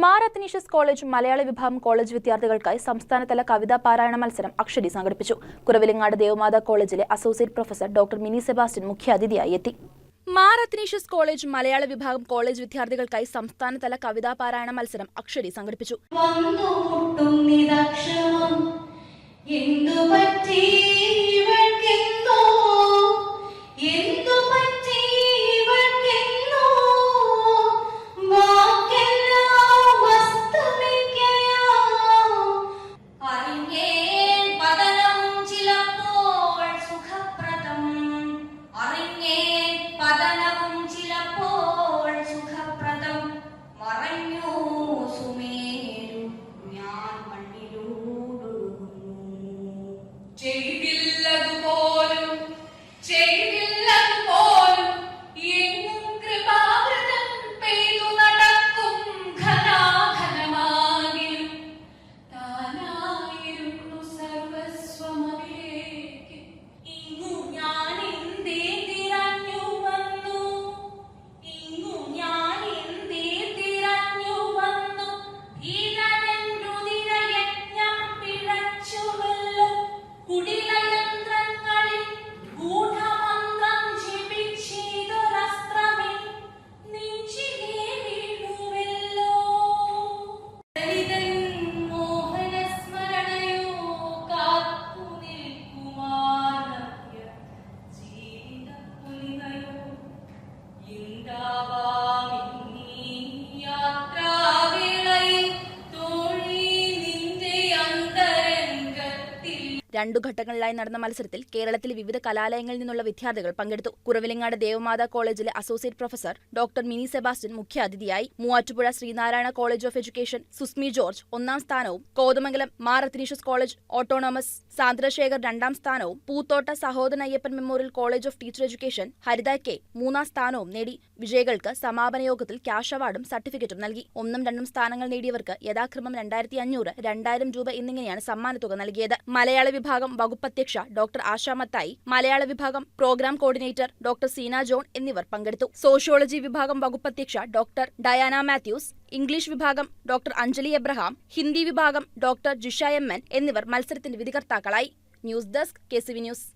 Mar Athanasius college മലയാള വിഭാഗം college വിദ്യാർത്ഥികൾക്കായി സംസ്ഥാനതല കവിതാ പാരായണ മത്സരം അക്ഷരി സംഘടിപ്പിച്ചു. കുറവിലങ്ങാട് ദേവമാതാ കോളേജിലെ associate professor doctor Mini Sebastian മുഖ്യാതിഥിയായി എത്തി. മാർ അത്തനീഷ്യസ് കോളേജ് മലയാള വിഭാഗം കോളേജ് വിദ്യാർത്ഥികൾക്കായി സംസ്ഥാനതല കവിതാ പാരായണ മത്സരം അക്ഷരി സംഘടിപ്പിച്ചു. JD രണ്ടു ഘട്ടങ്ങളിലായി നടന്ന മത്സരത്തിൽ കേരളത്തിലെ വിവിധ കലാലയങ്ങളിൽ നിന്നുള്ള വിദ്യാർത്ഥികൾ പങ്കെടുത്തു. കുറവിലങ്ങാട് ദേവമാതാ കോളേജിലെ associate professor doctor Mini Sebastian മുഖ്യാതിഥിയായി. Muvattupuzha Sreenarayana college of education Susmi George ഒന്നാം സ്ഥാനവും Kothamangalam Mar Athanasius college autonomous Sandrasekhar രണ്ടാം സ്ഥാനവും Poothotta Sahodaran Ayyappan memorial college of teacher education Haritha K മൂന്നാം സ്ഥാനവും നേടി. വിജയികൾക്ക് സമാപന യോഗത്തിൽ ക്യാഷ് അവാർഡും സർട്ടിഫിക്കറ്റും നൽകി. ഒന്നും രണ്ടും സ്ഥാനങ്ങൾ നേടിയവർക്ക് യഥാക്രമം രണ്ടായിരത്തി അഞ്ഞൂറ് രണ്ടായിരം രൂപ എന്നിങ്ങനെയാണ് സമ്മാനത്തുക നൽകിയത്. മലയാള വിഭാഗം വകുപ്പ് അധ്യക്ഷ ഡോക്ടർ ആശാമത്തായി മലയാള വിഭാഗം programme coordinator doctor Seena John എന്നിവർ പങ്കെടുത്തു. സോഷ്യോളജി വിഭാഗം വകുപ്പ് അധ്യക്ഷ ഡോക്ടർ ഡയാന മാത്യൂസ് ഇംഗ്ലീഷ് വിഭാഗം ഡോക്ടർ അഞ്ജലി എബ്രഹാം ഹിന്ദി വിഭാഗം ഡോക്ടർ ജിഷ എം എന്നിവർ മത്സരത്തിന്റെ വിധികർത്താക്കളായി. News desk K news.